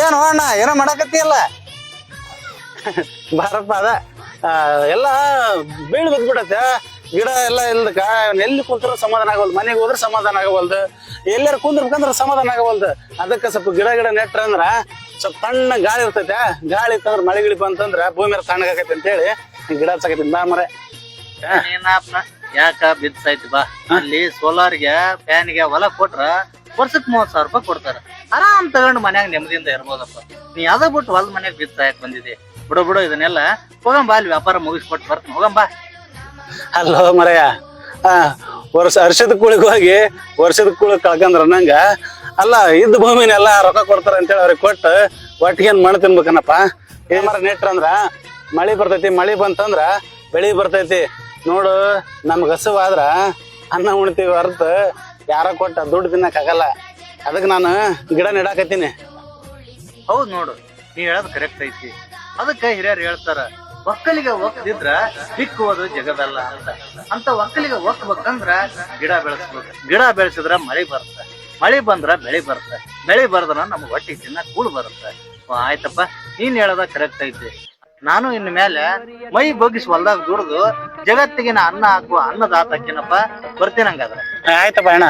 ಏನು ಅಣ್ಣ ಏನೋ ಮಾಡಕತ್ತಿಯಲ್ಲ? ಬಾರಪ್ಪ, ಅದ ಎಲ್ಲ ಬೀಳ್ ಬಿದ್ಬಿಡತ್ತೆ. ಗಿಡ ಎಲ್ಲ ಇಲ್ದಕ್ಕ, ಎಲ್ಲಿ ಕುಂತ್ರ ಸಮಾಧಾನ ಆಗವಲ್ದು, ಮನೆಗೆ ಹೋದ್ರೆ ಸಮಾಧಾನ ಆಗವಲ್ದು, ಎಲ್ಲಾರು ಕುಂದ್ರಬೇಕಂದ್ರೆ ಸಮಾಧಾನ ಆಗವಲ್ದು. ಅದಕ್ಕೆ ಸ್ವಲ್ಪ ಗಿಡ ಗಿಡ ನೆಟ್ರ ಅಂದ್ರ ಸ್ವಲ್ಪ ತಣ್ಣ ಗಾಳಿ ಇರ್ತೈತೆ. ಗಾಳಿ ಇತ್ತಂದ್ರೆ ಮಳೆ ಗಿಳಿ ಬಂತಂದ್ರ ಭೂಮಿ ತಣ್ಣಗಾಕೈತೆ ಅಂತೇಳಿ ಗಿಡ ಹಚ್ಚಕೈತಿ ಬಾ ಮರೆ ಯಾಕ ಬಿದ್ದಾಯ್ತಿ ಬಾ. ಅಲ್ಲಿ ಸೋಲಾರ್ಗೆ ಫ್ಯಾನ್ಗೆ ಹೊಲ ಕೊಟ್ರ ವರ್ಷಕ್ ಮೂವತ್ತು ಸಾವಿರ ರೂಪಾಯಿ ಕೊಡ್ತಾರೆ. ಆರಾಮ್ ತಗೊಂಡು ಮನ್ಯಾಗ ನೆಮ್ಮದಿಯಿಂದ ಇರ್ಬೋದಪ್ಪ. ನೀ ಯಾವ್ದೋ ಬಿಟ್ಟು ಹೊಲ ಮನ್ಯಾಗ ಬಿತ್ತಾಯಕ್ಕೆ ಬಂದಿದೆ ಬಿಡು ಬಿಡು, ಇದನ್ನೆಲ್ಲ ಹೋಗಂಬ, ಅಲ್ಲಿ ವ್ಯಾಪಾರ ಮುಗಿಸ್ಕೊಟ್ಟು ಬರ್ತೀನಿ. ಹೋಗಂಬ. ಅಲ್ಲೋ ಮರಯ್ಯ ವರ್ಷ, ವರ್ಷದ ಕೂಳಿಗೆ ಹೋಗಿ, ವರ್ಷದ ಕೂಳ ಕಳ್ಕಂದ್ರ ನಂಗ, ಅಲ್ಲ, ಇದ್ದ ಭೂಮಿನೆಲ್ಲ ರೊಕ್ಕ ಕೊಡ್ತಾರ ಅಂತೇಳಿ ಅವ್ರಿಗೆ ಕೊಟ್ಟು ಒಟ್ಟಿಗೆ ಮಣ್ಣು ತಿನ್ಬೇಕನಪ್ಪ? ಏನ್ ಮರ ನೆಟ್ರ ಅಂದ್ರ, ಮಳಿ ಬರ್ತೈತಿ, ಮಳಿ ಬಂತಂದ್ರ ಬೆಳಿ ಬರ್ತೈತಿ. ನೋಡು, ನಮ್ಗೆ ಹಸುವಾದ್ರ ಅನ್ನ ಉಣ್ತೀವಿ ಹೊರತು ಯಾರ ಕೊಟ್ಟ ದುಡ್ಡು ತಿನ್ನಕ್ ಆಗಲ್ಲ. ಅದಕ್ಕೆ ನಾನು ಗಿಡ ನೆಡಾಕತ್ತೀನಿ. ಹೌದ್ ನೋಡು ನೀ ಹೇಳೋದು ಕರೆಕ್ಟ್ ಐತಿ. ಅದಕ್ಕೆ ಹಿರಿಯರು ಹೇಳ್ತಾರ, ಒಕ್ಕಲಿಗೆ ಒಕ್ಕದಿದ್ರ ಸಿಕ್ಕುವುದು ಜಗದಲ್ಲ ಅಂತ. ಅಂತ ಒಕ್ಕಲಿಗೆ ಒಕ್ಕಬೇಕಂದ್ರ ಗಿಡ ಬೆಳೆಸ್ಬೇಕು. ಗಿಡ ಬೆಳೆಸಿದ್ರ ಮಳೆ ಬರುತ್ತೆ ಮಳೆ ಬಂದ್ರ ಬೆಳೆ ಬರುತ್ತೆ ಬೆಳೆ ಬರದ್ರ ನಮ್ಗೆ ಹೊಟ್ಟಿ ತಿನ್ನ ಕೂಳು ಬರುತ್ತೆ. ಆಯ್ತಪ್ಪ. ನೀನ್ ಹೇಳೋದ ಕರೆಕ್ಟ್ ಐತಿ. ನಾನು ಇನ್ ಮೇಲೆ ಮೈ ಬಗ್ಗಿಸಿ ಹೊಲ್ದಾಗ ದುಡ್ದು ಜಗತ್ತಿಗಿನ ಅನ್ನ ಹಾಕುವ ಅನ್ನದಾತಕ್ಕಿನಪ್ಪ ಬರ್ತೀನಂಗಾದ್ರೆ ಆಯ್ತಪ್ಪ ಅಣ್ಣ.